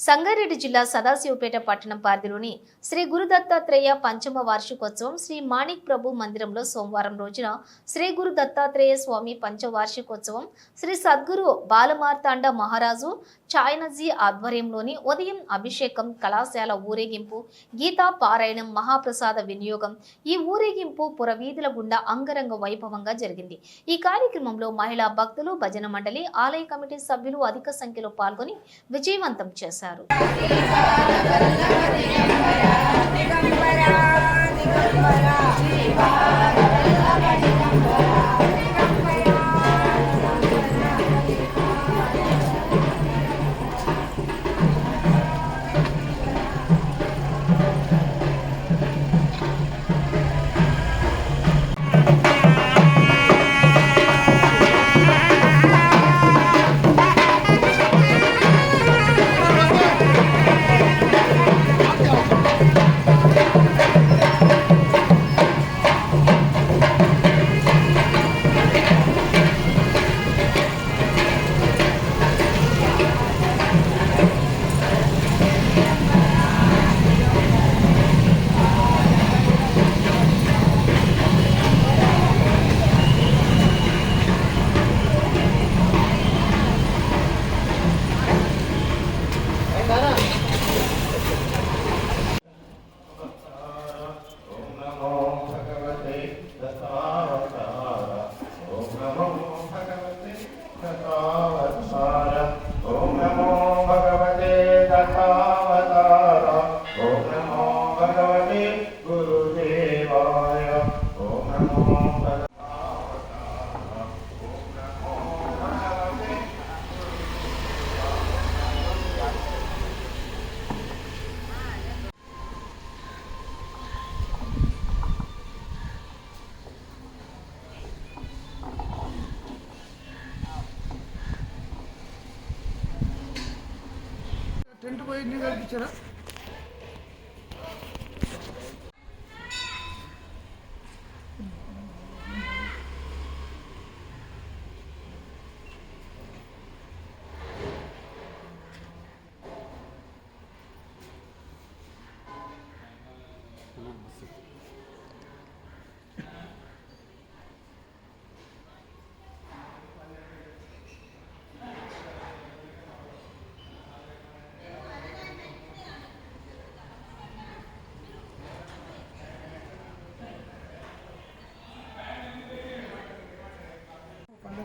సంగారెడ్డి జిల్లా సదాశివపేట పట్టణం పరిధిలోని శ్రీ గురు దత్తాత్రేయ పంచమ వార్షికోత్సవం శ్రీ మాణిక్ ప్రభు మందిరంలో సోమవారం రోజున శ్రీ గురు దత్తాత్రేయ స్వామి పంచవార్షికోత్సవం శ్రీ సద్గురు బాలమార్తాండ మహారాజు చాయనజీ ఆధ్వర్యంలోని ఉదయం అభిషేకం కళాశాల ఊరేగింపు గీతా పారాయణం మహాప్రసాద వినియోగం ఈ ఊరేగింపు పురవీధుల గుండా అంగరంగ వైభవంగా జరిగింది. ఈ కార్యక్రమంలో మహిళా భక్తులు భజన మండలి ఆలయ కమిటీ సభ్యులు అధిక సంఖ్యలో పాల్గొని విజయవంతం చేశారు. ఓం టెంట్ పోయి నీళ్ళు కల్పించారా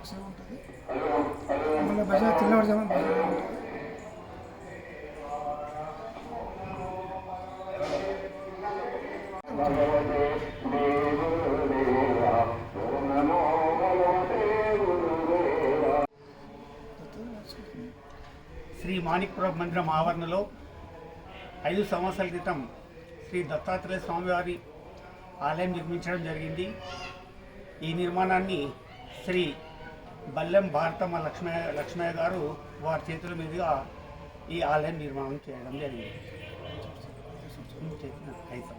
పండుగ ఉంటుంది. మళ్ళీ భజన తెల్లవారుజామున భజన ఉంటుంది. శ్రీ మాణిక్పుర మందిరం ఆవరణలో ఐదు సంవత్సరాల క్రితం శ్రీ దత్తాత్రేయ స్వామివారి ఆలయం నిర్మించడం జరిగింది. ఈ నిర్మాణాన్ని శ్రీ బల్లెం భారతమ్మ లక్ష్మయ్య లక్ష్మయ్య గారు వారి చేతుల మీదుగా ఈ ఆలయం నిర్మాణం చేయడం జరిగింది. చేసిన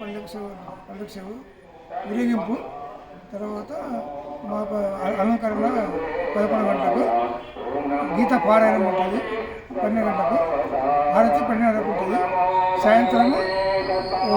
పండుగ సేవ పండుగ సేవ ఊరేగింపు తర్వాత మాకు అలంకరణ పదకొండు గంటలకు గీత పారాయణం ఉంటుంది పన్నెండు గంటలకు ఆరతి పన్నెండు గంటలకు ఉంటుంది. సాయంత్రం ఓ,